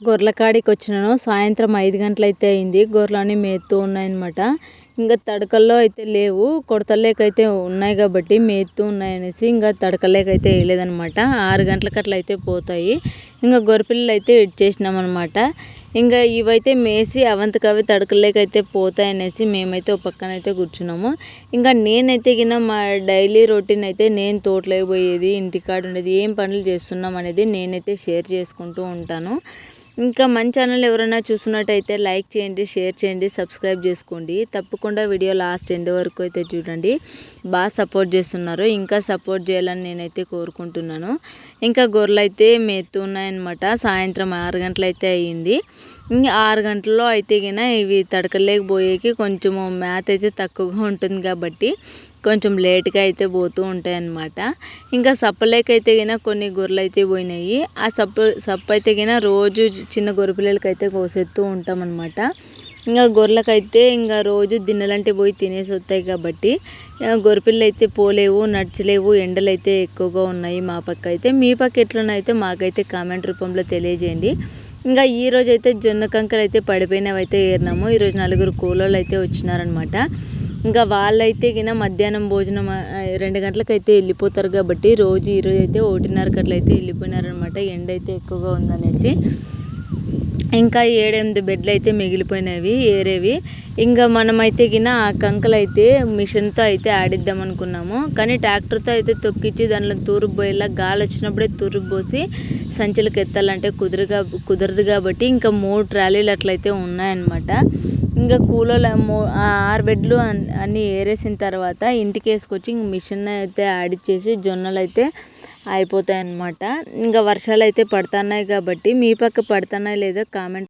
గొర్రెల కాడికి వచ్చినాను సాయంత్రం ఐదు గంటలు అయితే అయింది. గొర్రెలని మేస్తూ ఉన్నాయన్నమాట. ఇంకా తడకల్లో అయితే లేవు. కొడతలేకైతే ఉన్నాయి కాబట్టి మేస్తూ ఉన్నాయనేసి ఇంకా తడకలేకైతే వేయలేదనమాట ఆరు గంటలకు అట్లా అయితే పోతాయి. ఇంకా గొర్రెపిల్లలు అయితే ఇచ్చేసినాం అనమాట ఇంకా ఇవైతే మేసి అవంతకవి తడకలేకైతే పోతాయనేసి మేమైతే ఒక పక్కన అయితే కూర్చున్నాము. ఇంకా నేనైతే గిన మా డైలీ రొటీన్ అయితే నేను తోటలోకి పోయేది ఇంటికాడ ఉండేది ఏం పనులు చేస్తున్నాం అనేది నేనైతే షేర్ చేసుకుంటూ ఉంటాను. ఇంకా మన ఛానల్ ఎవరైనా చూస్తున్నట్టయితే లైక్ చేయండి షేర్ చేయండి సబ్స్క్రైబ్ చేసుకోండి. తప్పకుండా వీడియో లాస్ట్ ఎండ్ వరకు అయితే చూడండి. బాగా సపోర్ట్ చేస్తున్నారు. ఇంకా సపోర్ట్ చేయాలని నేనైతే కోరుకుంటున్నాను. ఇంకా గొర్రెలు అయితే మేస్తున్నాయన్నమాట సాయంత్రం ఆరు గంటలు అయితే అయ్యింది. ఇంకా ఆరు గంటల్లో అయితే గిన ఇవి తడకలేకపోయేకి కొంచెము మ్యాథ్ అయితే తక్కువగా ఉంటుంది కాబట్టి కొంచెం లేట్గా అయితే పోతూ ఉంటాయి అన్నమాట ఇంకా సప్పలేకైతే గిన కొన్ని గొర్రెలు అయితే పోయినాయి. ఆ సప్ప సప్ప అయితే గిన రోజు చిన్న గొర్రె పిల్లలకైతే కోసేస్తూ ఉంటాం అనమాట ఇంకా గొర్రెలకైతే ఇంకా రోజు దిన్నెలంటే పోయి తినేసి వస్తాయి కాబట్టి గొర్రెపిల్లలు అయితే పోలేవు నడచలేవు ఎండలు అయితే ఎక్కువగా ఉన్నాయి మా పక్క అయితే మీ పక్క ఎట్లున్నాయితే మాకైతే కామెంట్ రూపంలో తెలియజేయండి. ఇంకా ఈరోజు అయితే జొన్న కంకలు అయితే పడిపోయినవి అయితే ఏరినాము ఈరోజు నలుగురు కూలోళ్ళు అయితే వచ్చినారనమాట ఇంకా వాళ్ళైతే గిన మధ్యాహ్నం భోజనం రెండు గంటలకైతే వెళ్ళిపోతారు కాబట్టి రోజు ఈరోజు అయితే ఒకటిన్నరకు అట్లయితే వెళ్ళిపోయినారనమాట. ఎండ అయితే ఎక్కువగా ఉందనేసి. ఇంకా ఏడెనిమిది బెడ్లు అయితే మిగిలిపోయినవి ఏరేవి. ఇంకా మనమైతే గిన ఆ కంకలు అయితే మిషన్తో అయితే ఆడిద్దాం అనుకున్నాము. కానీ ట్రాక్టర్తో అయితే తొక్కిచ్చి దాంట్లో తూరుపు పోయేలా గాలి వచ్చినప్పుడే తూరుపు పోసి సంచులకు ఎత్తాలంటే కుదురుగా కుదరదు కాబట్టి ఇంకా మూడు ట్రాలీలు అట్లయితే ఉన్నాయన్నమాట. ఇంకా కూలోళ్ళు ఆరు బెడ్లు అన్నీ ఏరేసిన తర్వాత ఇంటికి వేసుకొచ్చి ఇంక మిషన్ అయితే ఆడిచ్చేసి జొన్నలు అయితే అయిపోతాయి అన్నమాట ఇంకా వర్షాలు అయితే పడుతున్నాయి కాబట్టి మీ పక్క పడుతున్నాయి లేదో కామెంట్